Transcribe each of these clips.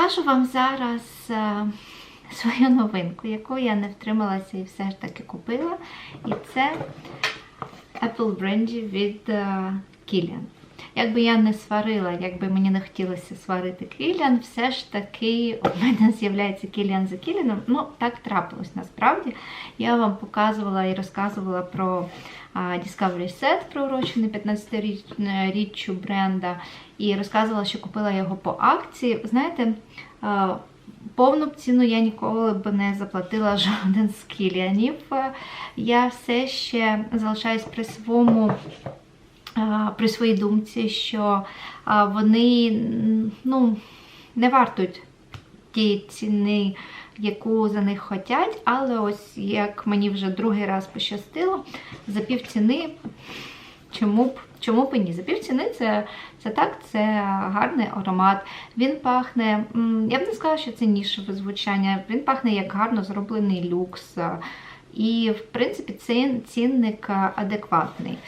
Покажу вам зараз е, свою новинку, яку я не втрималася і все ж таки купила. І це Apple Brandy від е, Kilian. Якби я не сварила, якби мені не хотілося сварити Кіліан, все ж таки у мене з'являється Кіліан за Кіліаном. Ну, так трапилось насправді. Я вам показувала і розказувала про Discovery Set, приурочений 15-річчю бренда, і розказувала, що купила його по акції. Знаєте, повну ціну я ніколи б не заплатила жоден з Кіліанів. Я все ще залишаюсь при своєму при своїй думці, що вони ну, не вартують ті ціни, яку за них хочуть, але ось як мені вже другий раз пощастило, за пів ціни, чому б Чому б і ні? За пів ціни це, це так, це гарний аромат. Він пахне, я б не сказала, що це нішеве звучання, він пахне як гарно зроблений люкс. І, в принципі, цін, цінник адекватний.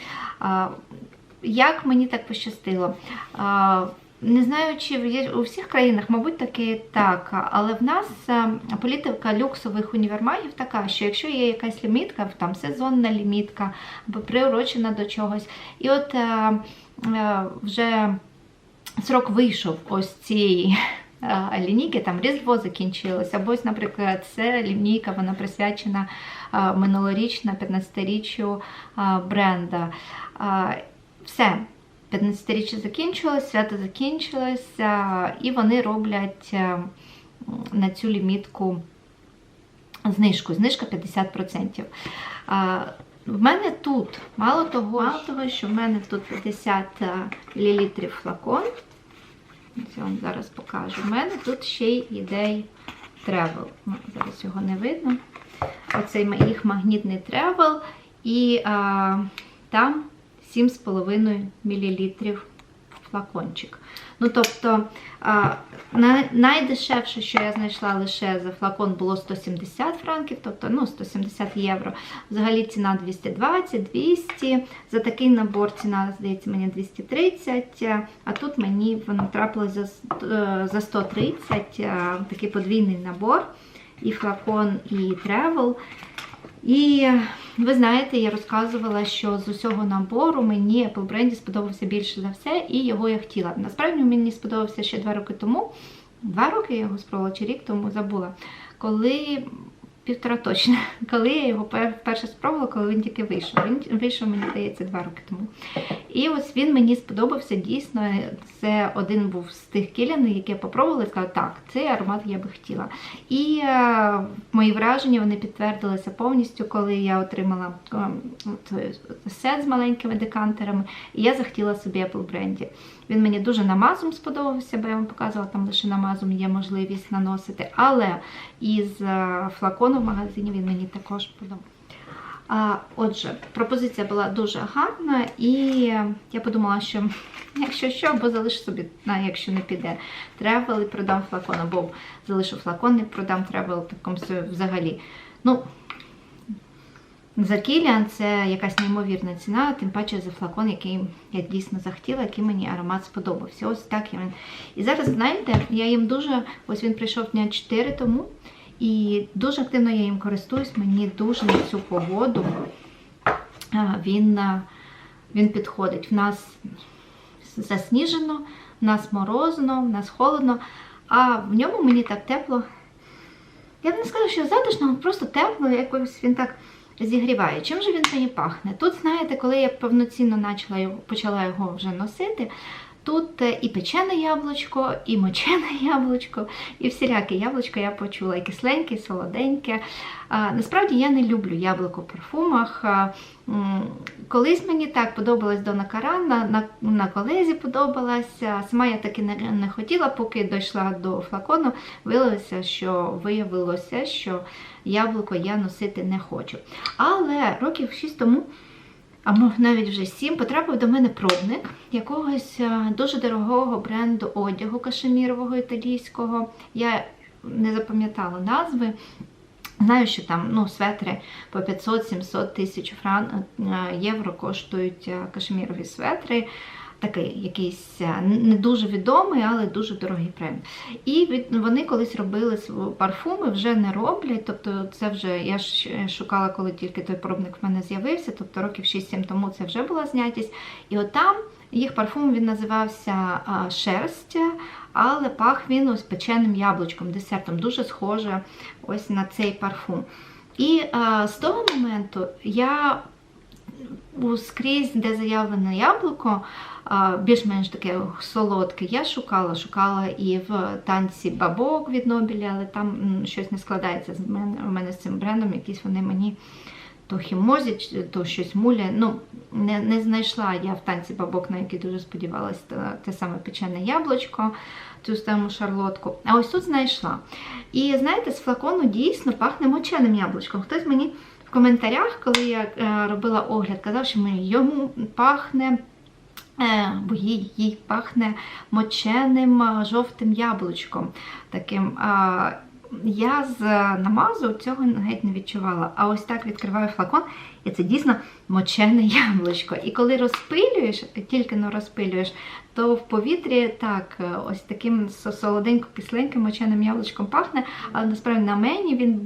Як мені так пощастило? Не знаю, чи у всіх країнах, мабуть, таки так, але в нас політика люксових універмагів така, що якщо є якась лімітка, там сезонна лімітка або приурочена до чогось, і от е, е, вже срок вийшов ось цієї е, лінійки, там Різдво закінчилось, або наприклад, це лінійка, вона присвячена е, минулорічна 15-річчю е, бренда. Е, Все. 15-річчя закінчилось, свято закінчилось, е, і вони роблять е, на цю лімітку знижку. Знижка 50%. А, В мене тут, мало того, мало того, що в мене тут 50 мл флакон. Я вам зараз покажу. У мене тут ще й ідей тревел. Ну, зараз його не видно. Оцей їх магнітний тревел. І а, там 7,5 мл флакончик. Ну, тобто, найдешевше, що я знайшла лише за флакон, було 170 франків, тобто ну, 170 євро. Взагалі ціна 220, 200. За такий набор ціна, здається, мені 230, а тут мені воно трапилось за, е, за 130, е, такий подвійний набор. І флакон, і тревел. І ви знаєте, я розказувала, що з усього набору мені Apple Brandy сподобався більше за все, і його я хотіла. Насправді мені сподобався ще два роки тому. Два роки я його спробувала, чи рік тому забула. Коли півтора точно, коли я його пер- вперше спробувала, коли він тільки вийшов. Він вийшов, мені здається, два роки тому. І ось він мені сподобався дійсно. Це один був з тих кілянів, які я попробувала і сказала, так, цей аромат я би хотіла. І е, мої враження вони підтвердилися повністю, коли я отримала е, сет з маленькими декантерами, і я захотіла собі Apple Brandy. Він мені дуже намазом сподобався, бо я вам показувала, там лише намазом є можливість наносити. Але із е, флакону в магазині він мені також подобався. Отже, пропозиція була дуже гарна, і я подумала, що якщо що, або залишу собі, якщо не піде тревел і продам флакон, або залишу флакон і продам тревел такому взагалі. Ну, за Кіліан це якась неймовірна ціна, тим паче за флакон, який я дійсно захотіла, який мені аромат сподобався. Ось так він. І зараз, знаєте, я їм дуже, ось він прийшов дня 4 тому, і дуже активно я їм користуюсь. Мені дуже на цю погоду він, він підходить. В нас засніжено, в нас морозно, в нас холодно, а в ньому мені так тепло. Я б не сказала, що затишно, просто тепло, якось він так зігріває. Чим же він мені пахне? Тут, знаєте, коли я повноцінно почала його вже носити, тут е, і печене яблучко, і мочене яблучко, і всіляке яблучко я почула, і кисленьке, і солоденьке. Насправді я не люблю яблуко в парфумах. Колись мені так подобалась Дона Каран, на, на, на колезі подобалася. Сама я таки не, не хотіла, поки дійшла до флакону, виявилося, що виявилося, що яблуко я носити не хочу. Але років 6 тому, а навіть вже сім, потрапив до мене пробник якогось е, дуже дорогого бренду одягу кашемірового італійського. Я не запам'ятала назви. Знаю, що там ну, светри по 500-700 тисяч фран... е, євро коштують е, кашемірові светри. Такий якийсь е, не дуже відомий, але дуже дорогий бренд. І від, вони колись робили парфуми, вже не роблять. Тобто, це вже я ж шукала, коли тільки той пробник в мене з'явився, тобто років 6-7 тому це вже була знятість. І от їх парфум він називався Шерсть, але пах він ось печеним яблучком, десертом, дуже схоже ось на цей парфум. І а, з того моменту я скрізь, де заявлене яблуко, більш-менш таке солодке, я шукала, шукала і в танці бабок від Нобіля, але там щось не складається у мене з цим брендом, якісь вони мені то хімозять, то щось муля. Ну, не, не знайшла я в танці бабок, на який дуже сподівалася, те саме печене яблучко, цю саму шарлотку. А ось тут знайшла. І знаєте, з флакону дійсно пахне моченим яблучком. Хтось мені в коментарях, коли я е, робила огляд, казав, що мені йому пахне. е, Бо їй, пахне моченим е, жовтим яблучком. Таким, я з намазу цього геть не відчувала. А ось так відкриваю флакон, і це дійсно мочене яблучко. І коли розпилюєш, тільки не розпилюєш, то в повітрі так, е, ось таким солоденько-кисленьким моченим яблучком пахне, але насправді на мені він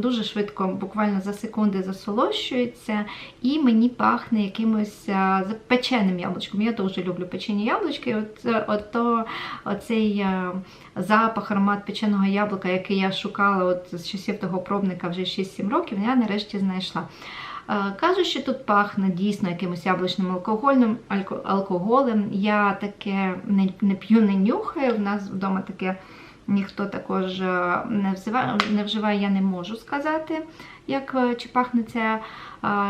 дуже швидко, буквально за секунди засолощується, і мені пахне якимось а, запеченим яблучком. Я дуже люблю печені яблучки. От, е, от оцей е, запах, аромат печеного яблука, який я шукала от з часів того пробника вже 6-7 років, я нарешті знайшла. Е, Кажуть, що тут пахне дійсно якимось яблучним алкогольним алкоголем. Я таке не, не п'ю, не нюхаю. В нас вдома таке ніхто також е, не вживає, не вживає, я не можу сказати, як е, чи пахне це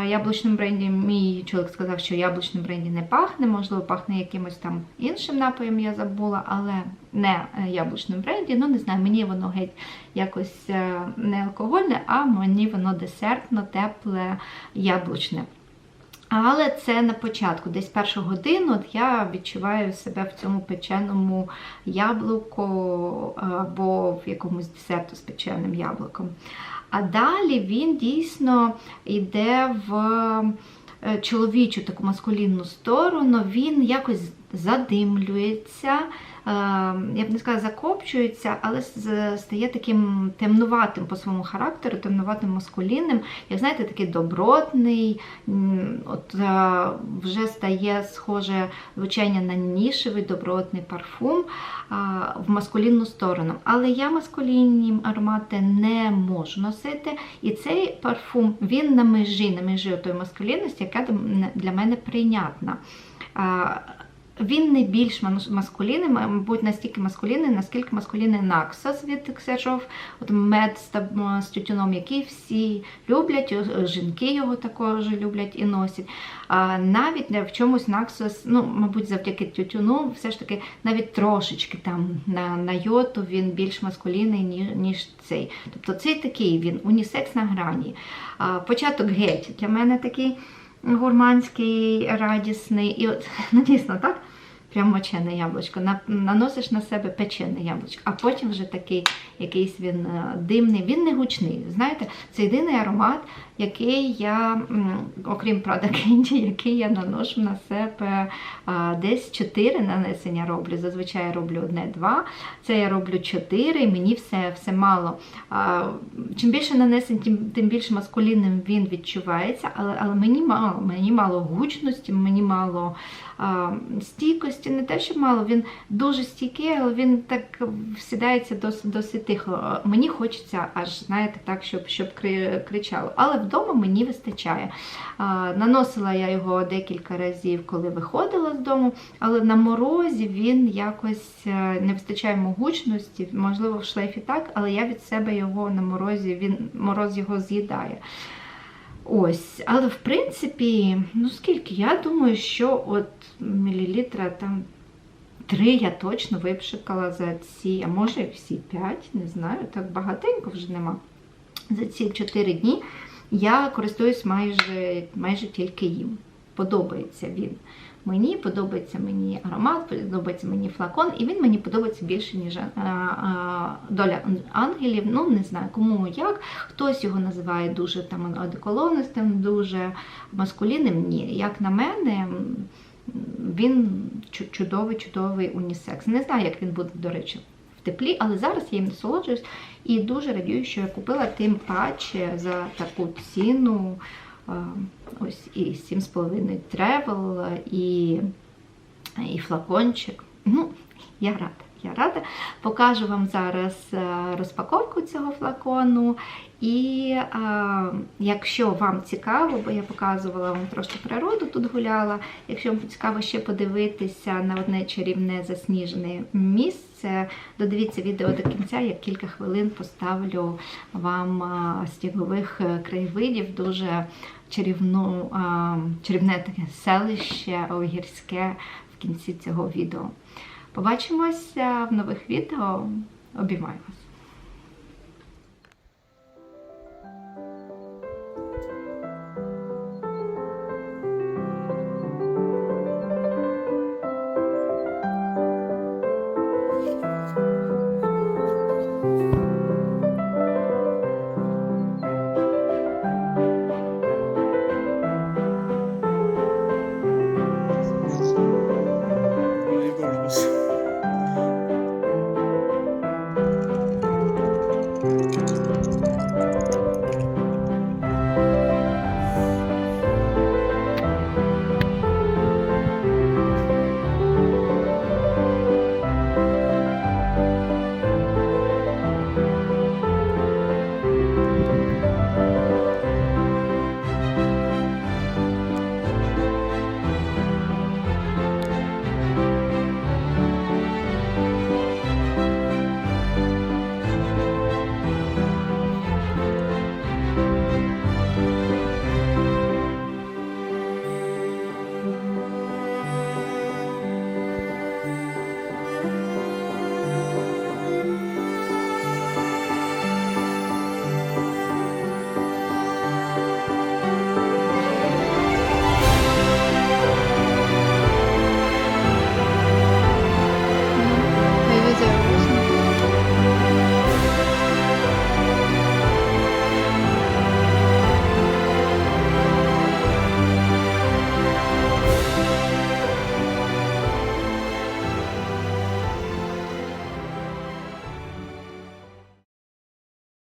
яблучним бренді. Мій чоловік сказав, що яблучним бренді не пахне, можливо, пахне якимось там іншим напоєм, я забула, але не е, яблучним бренді. Ну, не знаю, мені воно геть якось е, не алкогольне, а мені воно десертно, тепле, яблучне. Але це на початку, десь першу годину от я відчуваю себе в цьому печеному яблуку або в якомусь десерту з печеним яблуком. А далі він дійсно йде в е, чоловічу таку маскулінну сторону, він якось задимлюється, е, я б не сказала, закопчується, але стає таким темнуватим по своєму характеру, темнуватим маскулінним. Як знаєте, такий добротний, от е, вже стає схоже звучання на нішевий добротний парфум в маскулінну сторону. Але я маскулінні аромати не можу носити. І цей парфум він на межі, на межі тої маскулінності, яка для мене прийнятна. Він не більш мас- маскулінний, мабуть, настільки маскулінний, наскільки маскулінний Наксос від Ксержов, от мед з, з тютюном, який всі люблять, жінки його також люблять і носять. А навіть в чомусь Наксос, ну, мабуть, завдяки тютюну, все ж таки навіть трошечки там на, на йоту він більш маскулінний, ніж, ніж цей. Тобто цей такий він унісекс на грані. А, початок геть для мене такий гурманський, радісний. І от, ну дійсно, так? Прям мочене яблучко. На- Наносиш на себе печене яблучко, а потім вже такий якийсь він е, димний, він не гучний. Знаєте, це єдиний аромат, який я, окрім Candy, який я наношу на себе десь 4 нанесення роблю. Зазвичай я роблю одне-два. Це я роблю 4, і мені все, все мало. Чим більше нанесень, тим, тим більш маскулінним він відчувається, але, але мені мало, мені мало гучності, мені мало стійкості, не те, що мало, він дуже стійкий, але він так всідається досить, досить тихо. Мені хочеться аж, знаєте, так, щоб, щоб кричало. Але вдома мені вистачає. Наносила я його декілька разів, коли виходила з дому, але на морозі він якось е, не вистачає йому гучності, можливо, в шлейфі так, але я від себе його на морозі, він мороз його з'їдає. Ось, але в принципі, ну скільки? Я думаю, що от мілілітра там три я точно випшикала за ці, а може всі п'ять, не знаю, так багатенько вже нема. За ці чотири дні я користуюсь майже, майже тільки їм. Подобається він. Мені подобається мені аромат, подобається мені флакон, і він мені подобається більше, ніж а, а, доля ангелів. Ну, не знаю, кому як. Хтось його називає дуже там одеколонистим, дуже маскулінним. Ні, як на мене, він чудовий, чудовий унісекс. Не знаю, як він буде, до речі, теплі, але зараз я їм насолоджуюсь і дуже радію, що я купила тим паче за таку ціну. Е, Ось і 7,5 тревел, і, і флакончик. Ну, я рада. Я рада. Покажу вам зараз е, розпаковку цього флакону. І е, якщо вам цікаво, бо я показувала вам трошки природу тут гуляла. Якщо вам цікаво ще подивитися на одне чарівне засніжене місце, додивіться відео до кінця, я кілька хвилин поставлю вам снігових е, краєвидів, дуже чарівну, е, чарівне таке селище гірське в кінці цього відео. Побачимося в нових відео. Обіймаю вас!